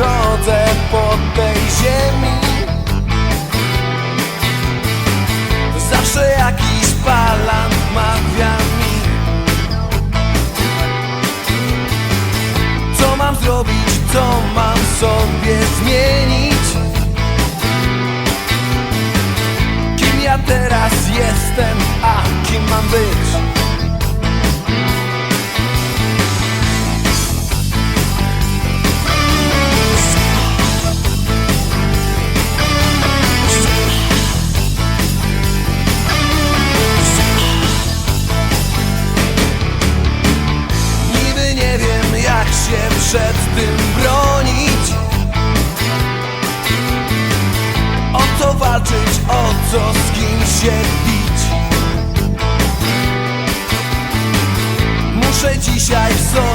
chodzę po tej ziemi. Zawsze jakiś palant mawia mi. Co mam zrobić, co mam sobie zmienić? Kim ja teraz jestem, przed tym bronić. O co walczyć, o co z kim się bić. Muszę dzisiaj w sobie